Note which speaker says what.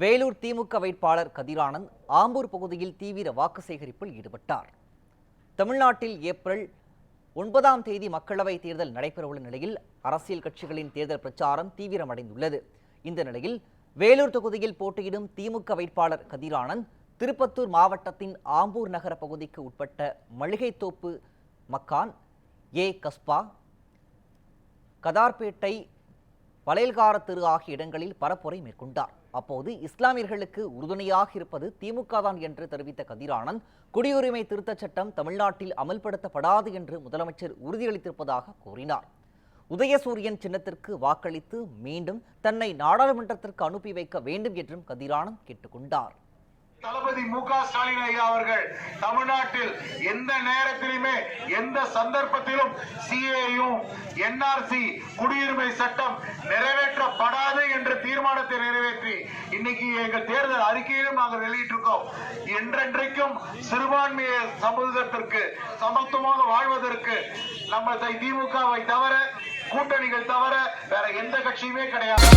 Speaker 1: வேலூர் திமுக வேட்பாளர் கதிரானந்த் ஆம்பூர் பகுதியில் தீவிர வாக்கு சேகரிப்பில் ஈடுபட்டார். தமிழ்நாட்டில் ஏப்ரல் ஒன்பதாம் தேதி மக்களவைத் தேர்தல் நடைபெறவுள்ள நிலையில் அரசியல் கட்சிகளின் தேர்தல் பிரச்சாரம் தீவிரமடைந்துள்ளது. இந்த நிலையில் வேலூர் தொகுதியில் போட்டியிடும் திமுக வேட்பாளர் கதிரானந்த் திருப்பத்தூர் மாவட்டத்தின் ஆம்பூர் நகர பகுதிக்கு உட்பட்ட மளிகைத்தோப்பு மக்கான் ஏ கஸ்பா கதார்பேட்டை வளையல்கார ஆகிய இடங்களில் பரப்புரை மேற்கொண்டார். அப்போது இஸ்லாமியர்களுக்கு உறுதுணையாக இருப்பது திமுக தான் என்று தெரிவித்த கதிரானந்த் குடியுரிமை திருத்தச் சட்டம் தமிழ்நாட்டில் அமல்படுத்தப்படாது என்று முதலமைச்சர் உறுதியளித்திருப்பதாக கூறினார். உதயசூரியன் சின்னத்திற்கு வாக்களித்து மீண்டும் தன்னை நாடாளுமன்றத்திற்கு அனுப்பி வைக்க வேண்டும் என்றும் கதிரானந்த் கேட்டுக்கொண்டார்.
Speaker 2: தளபதி மு க ஸ்டாலின் ஐயா அவர்கள் தமிழ்நாட்டில் எந்த நேரத்திலுமே எந்த சந்தர்ப்பத்திலும் சிஏயும் என்ஆர்சி குடியுரிமை சட்டம் நிறைவேற்றப்படாது என்ற தீர்மானத்தை நிறைவேற்றி இன்னைக்கு எங்கள் தேர்தல் அறிக்கையிலும் நாங்கள் வெளியிட்டிருக்கோம். என்றென்றைக்கும் சிறுபான்மைய சமூகத்திற்கு சமத்துவமாக வாழ்வதற்கு நம்ம திமுகவை தவிர கூட்டணிகள் தவிர வேற எந்த கட்சியுமே கிடையாது.